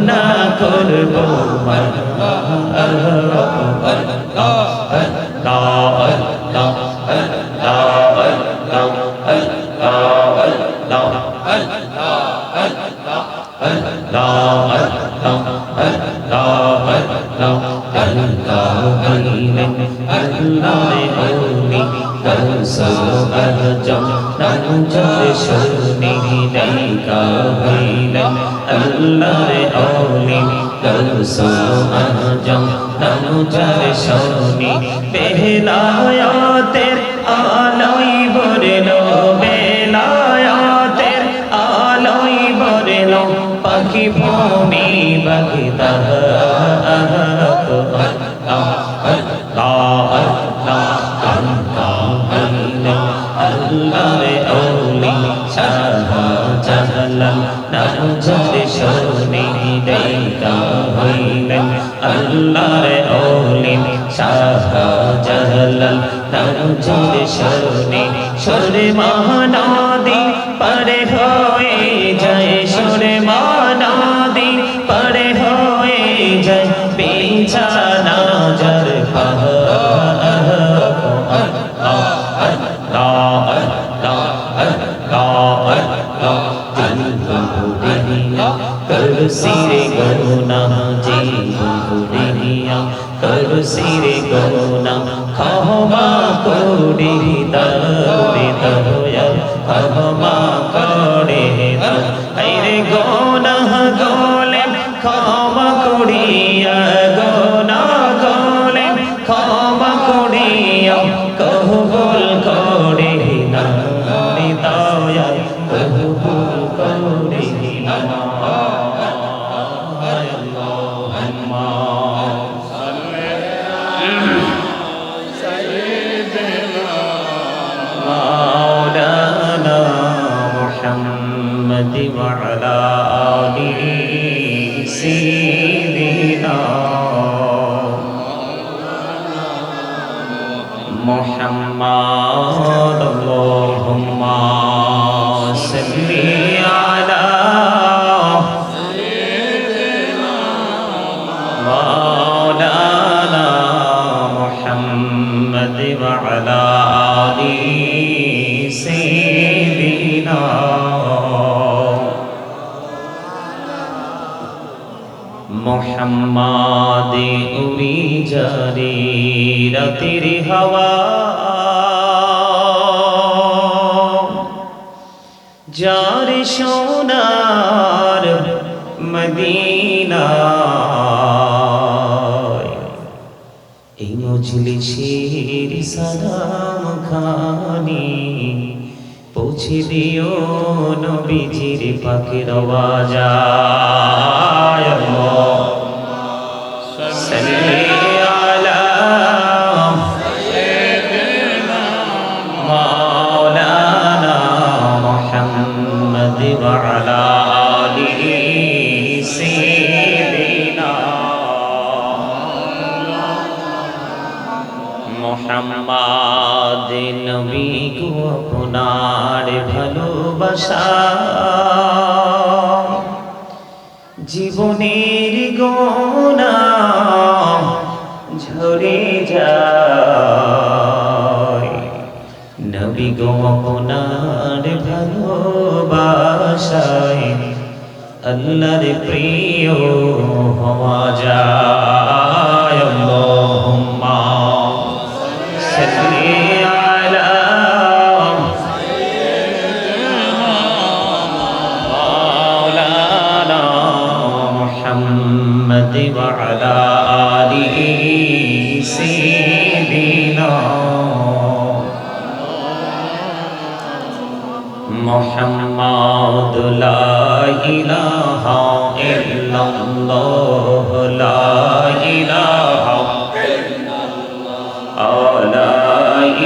গুনা করব আল্লাহ আল্লাহ আল্লাহ আল্লাহরে অলি আজম নমুজার শনি বেলায়াতের আলোই ভরলো বেলায়াতের আলোই ভরলো পাখি ভূমি আল্লাহরে নামজার শনি দেইতা হইলেন আল্লাহরে অলি শাহজালাল নামজার শনি সুরে মহানদী পরে হয়ে যায় সুরে মহানদী পরে হয়ে যায় বিছানা জর करो सिरे गरुना जी बहुरिया करो सिरे गरुना खमा कोड़ी दौड़े दौया खमा कोड़े अरे गोना गोले खमा कोड़िया गोना गोले खमा कोड़िया যার সোনার মদিনা এই মজলিসের সালাম খানি পৌঁছে দিও নবীজির পাখির আওয়াজায় গো আপনার ভালোবাসায় আল্লাহর প্রিয় হওয়া যায়। محمد لا إله إلا الله لا إله لا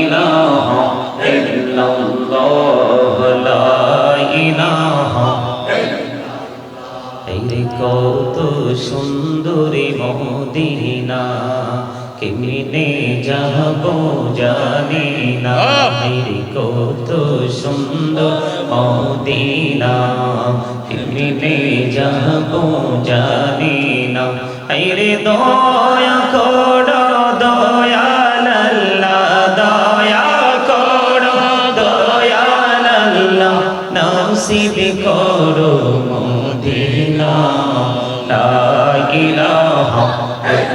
إله إلا الله لا إله রে কত সুন্দরী মদিনা কেমনে যাব জানি না রে কত সুন্দর মদিনা। কেমনে যাব জানি না রে দয়া করো দয়াল আল্লাহ দয়া করো দয়াল আল্লাহ। নসিব করো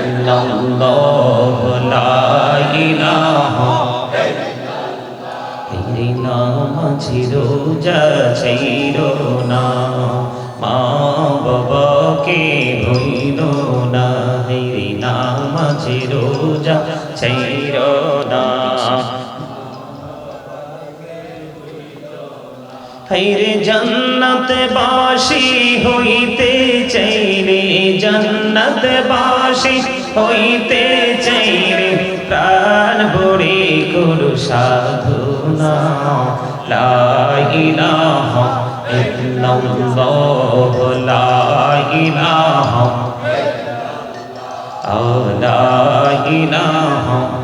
ইল্লাল্লাহ লা ইলাহা নাম ছিরো যা না মা বাবাকে ভইল না হেরি নাম ছিরো যা হাইরে জান্নাত বাসি হইতে চাইরে জান্নাত বাসি হইতে চাইরে প্রাণ ভরে করু সাধনা, লা ইলাহা ইল্লাল্লাহ, লা ইলাহা লা ইলাহা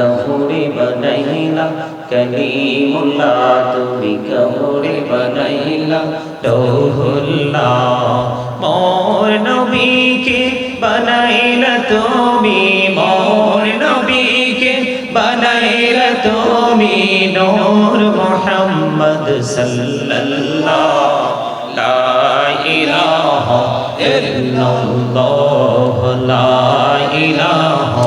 কহুরে বনাইলা, কলিমুল্লাহ তুমি কহুরে বনাইলা। রহুল্লাহ, মোর নবীকে বনাইলা তুমি, মোর নবীকে বনাইলা তুমি নূর মুহাম্মদ সাল্লাল্লাহ। ইলাহা ইল্লাল্লাহ, লা ইলাহা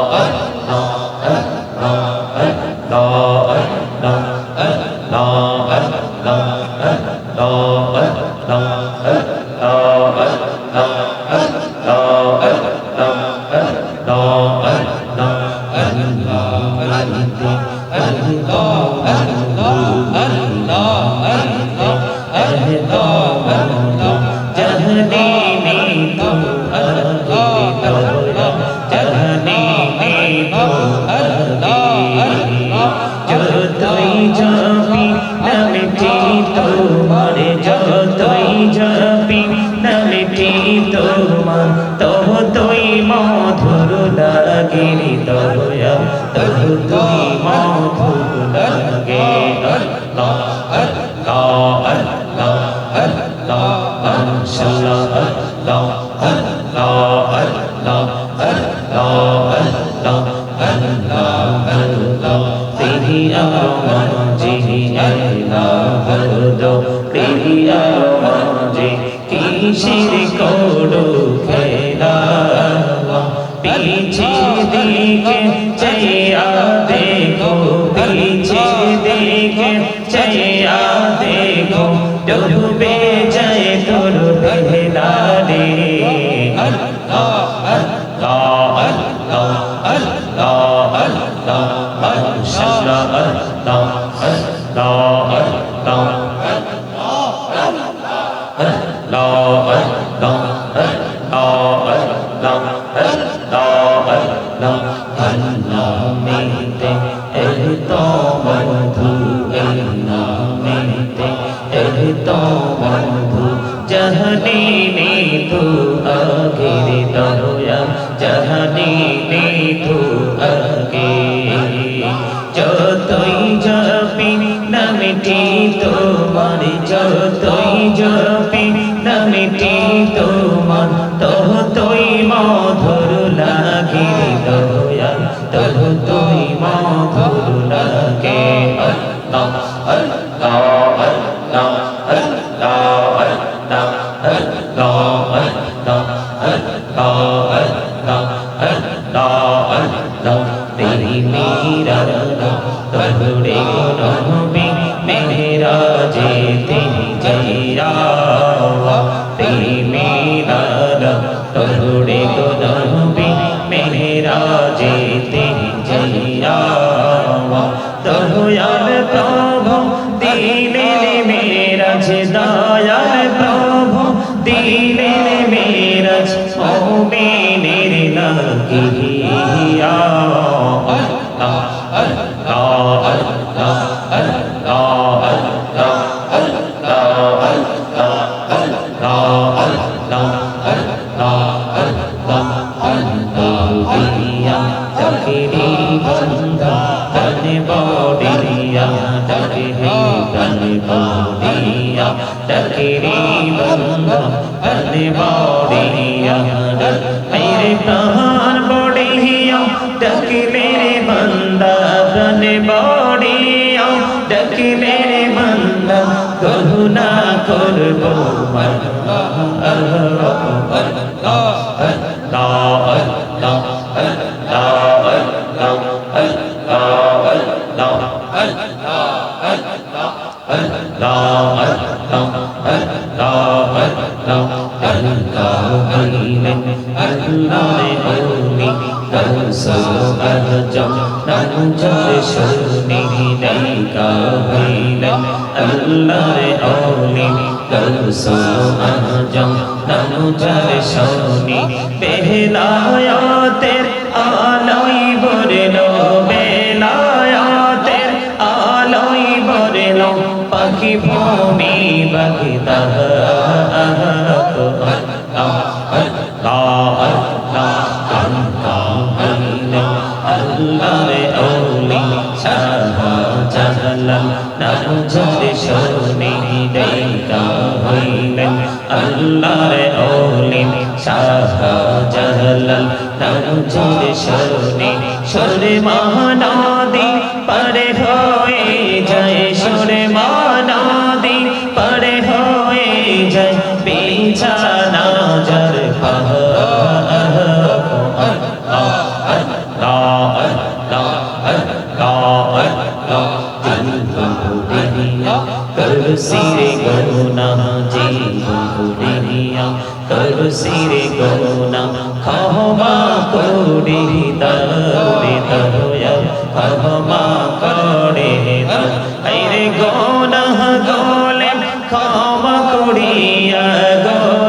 তব তুই মধুর লাগি তব তব তুই মধুর লাগে ছোড়ো খেলা। পিছে দিকে চাইয়া দেখো পিছে দিকে চাইয়া দেখো। ডুবে तो बंधु जहनी ने तू দেখলে রে বান্দা করুণা করব আল্লাহ আল্লাহ আল্লাহ আল্লাহ আল্লাহ Go. আল্লাহর অলি কলসা আজম তনু জল শনি। বেলায়াতের আলাই বরল বেলায়াতের আলাই বরল পাখি ভূমি বাঘি সূর্যের সরণে সরে মহানদী পরে হয়ে যায়। সরে মহানদী পরে হয়ে যায়। বিছানা যার সিরে গরুণা জীব কর সিরে গরুণা খাওয়া করে দরে দয়া ক্ষমা করে দরে গোনা গোলে ক্ষমা করিয়া গো।